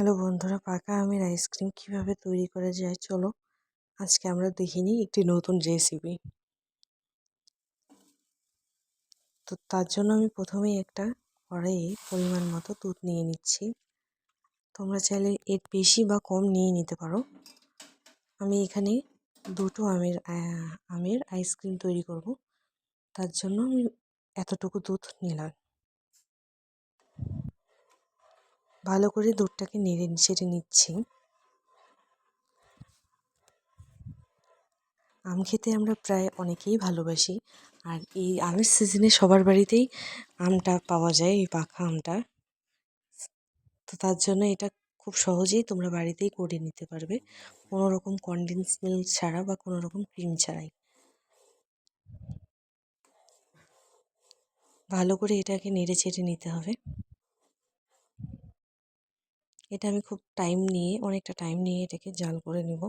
Hello বন্ধুরা, পাকা আমের আইসক্রিম কীভাবে তৈরি করা যায়? চলো আজকে আমরা দেখে নিই একটি নতুন রেসিপি তো তার জন্য আমি প্রথমেই একটা কড়াইয়ে পরিমাণ মতো দুধ নিয়ে নিচ্ছি। তোমরা চাইলে এর বেশি বা কম নিয়ে নিতে পারো। আমি এখানে দুটো আমের আমের আইসক্রিম তৈরি করব। তার জন্য আমি এতটুকু দুধ নিলাম। ভালো করে দুধটাকে নেড়ে ছেড়ে নিচ্ছি। আম খেতে আমরা প্রায় অনেকেই ভালোবাসি। আর এই আমের সিজনে সবার বাড়িতেই আমটা পাওয়া যায়, এই পাখা আমটা। তো তার জন্য এটা খুব সহজেই তোমরা বাড়িতেই করে নিতে পারবে। কোনো রকম কনডেন্স মিল্ক ছাড়া বা কোনো রকম ক্রিম ছাড়াই। ভালো করে এটাকে নেড়ে চেড়ে নিতে হবে। এটা আমি খুব টাইম নিয়ে, অনেকটা টাইম নিয়ে এটাকে জাল করে নেব।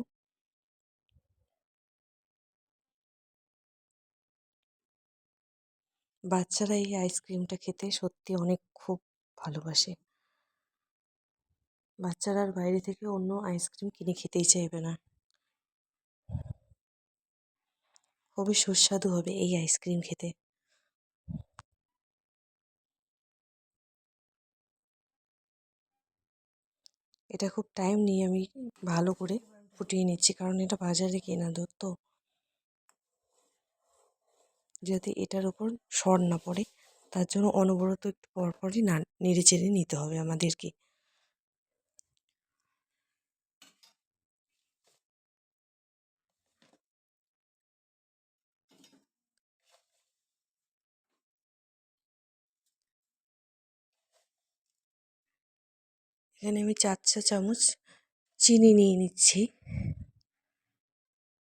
বাচ্চারা এই আইসক্রিমটা খেতে সত্যি অনেক খুব ভালোবাসে। বাচ্চারা আর বাইরে থেকে অন্য আইসক্রিম কিনে খেতেই চাইবে না। খুবই সুস্বাদু হবে এই আইসক্রিম খেতে। এটা খুব টাইম নিয়ে আমি ভালো করে ফুটিয়ে নিচ্ছি, কারণ এটা বাজারে কেনা দুধ তো। যাতে এটার ওপর সর না পড়ে, তার জন্য অনবরত একটু পরপরই না নেড়ে চেড়ে নিতে হবে আমাদেরকে। এখানে আমি চার চা চামচ চিনি নিয়ে নিচ্ছি।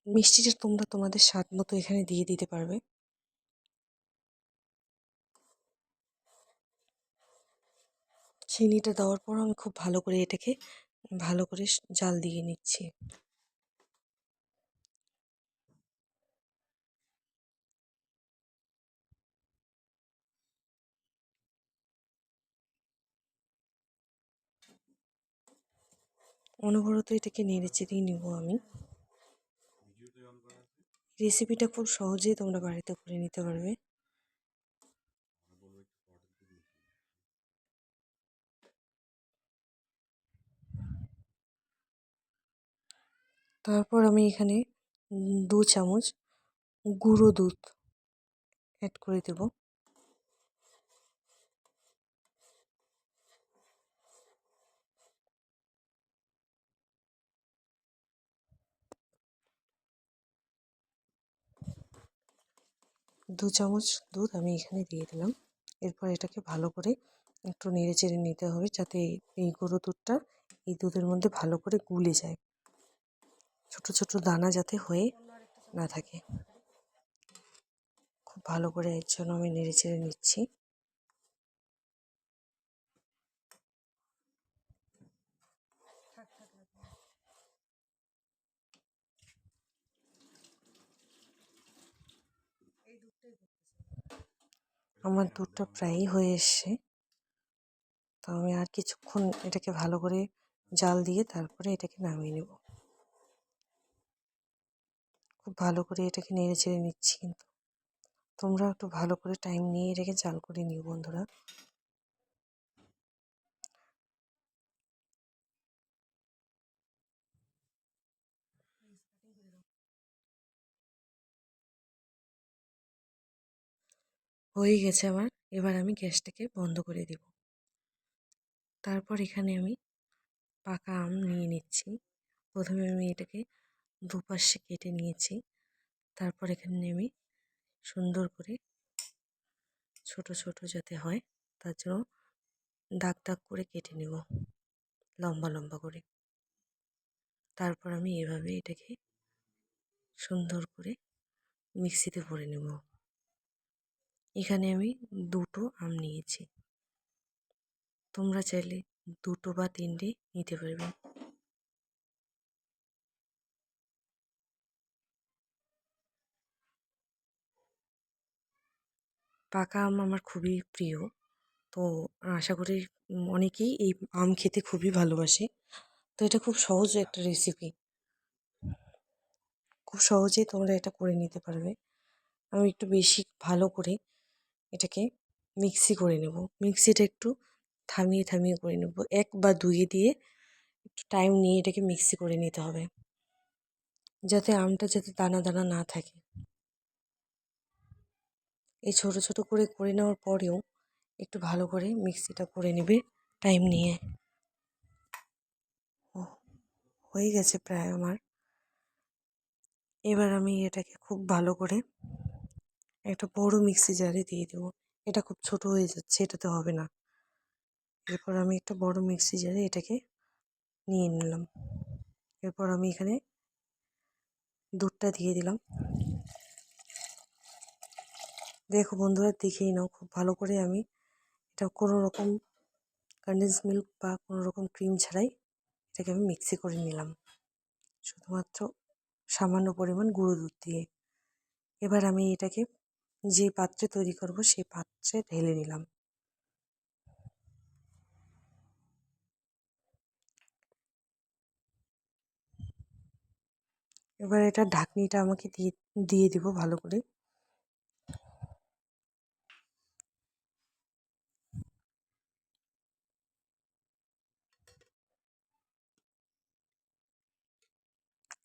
মিষ্টিটা তোমরা তোমাদের স্বাদ মতো এখানে দিয়ে দিতে পারবে। চিনিটা দেওয়ার পর আমি খুব ভালো করে এটাকে ভালো করে জাল দিয়ে নিচ্ছি। অনবরত এটাকে নেড়ে চেড়েই নেব আমি। রেসিপিটা খুব সহজেই তোমরা বাড়িতে করে নিতে পারবে। তারপর আমি এখানে দু চামচ গুঁড়ো দুধ অ্যাড করে দেব। দু চামচ দুধ আমি এখানে দিয়ে দিলাম। এরপর এটাকে ভালো করে একটু নেড়ে চেড়ে নিতে হবে যাতে এই গরু দুধটা এই দুধের মধ্যে ভালো করে গুলে যায়। ছোট ছোট দানা যাতে হয়ে না থাকে। খুব ভালো করে এর জন্য আমি নেড়ে চেড়ে নিচ্ছি। আমার দুধটা প্রায়ই হয়ে এসছে। তো আমি আর কিছুক্ষণ এটাকে ভালো করে জাল দিয়ে তারপরে এটাকে নামিয়ে নেব। খুব ভালো করে এটাকে নেড়ে চেড়ে নিচ্ছি কিন্তু। তোমরা একটু ভালো করে টাইম নিয়ে এটাকে জাল করে নিও বন্ধুরা। হয়ে গেছে আমার। এবার আমি গ্যাসটাকে বন্ধ করে দেব। তারপর এখানে আমি পাকা আম নিয়ে নিচ্ছি। প্রথমে আমি এটাকে দুপাশে কেটে নিয়েছি। তারপর এখানে আমি সুন্দর করে ছোট ছোট যাতে হয়, তার জন্য দাগ দাগ করে কেটে নেব। লম্বা লম্বা করে। তারপর আমি এভাবে এটাকে সুন্দর করে মিক্সিতে ভরে নেব। এখানে আমি দুটো আম নিয়েছি। তোমরা চাইলে দুটো বা তিনটে নিতে পারবে। পাকা আম আমার খুবই প্রিয়। তো আশা করি অনেকেই এই আম খেতে খুবই ভালোবাসে। তো এটা খুব সহজ একটা রেসিপি খুব সহজেই তোমরা এটা করে নিতে পারবে। আমি একটু বেশি ভালো করে এটাকে মিক্সি করে নেব। মিক্সিটা একটু থামিয়ে থামিয়ে করে নেব। এক বা দুইয়ে দিয়ে একটু টাইম নিয়ে এটাকে মিক্সি করে নিতে হবে। যাতে আমটা যাতে দানা দানা না থাকে। এই ছোট ছোট করে করে নেওয়ার পরেও একটু ভালো করে মিক্সিটা করে নেবে টাইম নিয়ে। হয়ে গেছে প্রায় আমার। এবার আমি এটাকে খুব ভালো করে একটা বড় মিক্সি জারে দিয়ে দেবো। এটা খুব ছোট হয়ে যাচ্ছে, এটাতে হবে না। এরপর আমি একটা বড় মিক্সি জারে এটাকে নিয়ে নিলাম। এরপর আমি এখানে দুধটা দিয়ে দিলাম। দেখো বন্ধুরা, দেখেই নাও, খুব ভালো করে আমি এটা কোনো রকম কন্ডেন্স মিল্ক বা কোনো রকম ক্রিম ছাড়াই এটাকে আমি মিক্সি করে নিলাম। শুধুমাত্র সামান্য পরিমাণ গুঁড়ো দুধ দিয়ে। এবার আমি এটাকে যে পাত্রে তৈরি করব সেই পাত্রে ঢেলে নিলাম। এবার এটা ঢাকনিটা আমাকে দিয়ে দিয়ে দিব ভালো করে।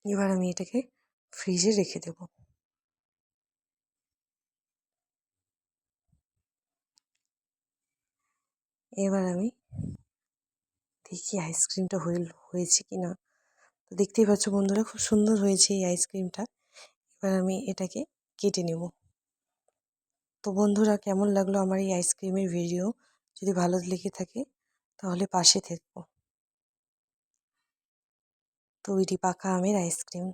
এবার আমি এটাকে ফ্রিজে রেখে দেব। এবার আমি দেখি আইসক্রিমটা হয়ে হয়েছে কি না তো দেখতেই পাচ্ছ বন্ধুরা, খুব সুন্দর হয়েছে এই আইসক্রিমটা এবার আমি এটাকে কেটে নেব। তো বন্ধুরা, কেমন লাগল আমার এই আইসক্রিমের ভিডিও যদি ভালো লেগে থাকে, তাহলে পাশে থেকো। তৈরি পাকা আমের আইসক্রিম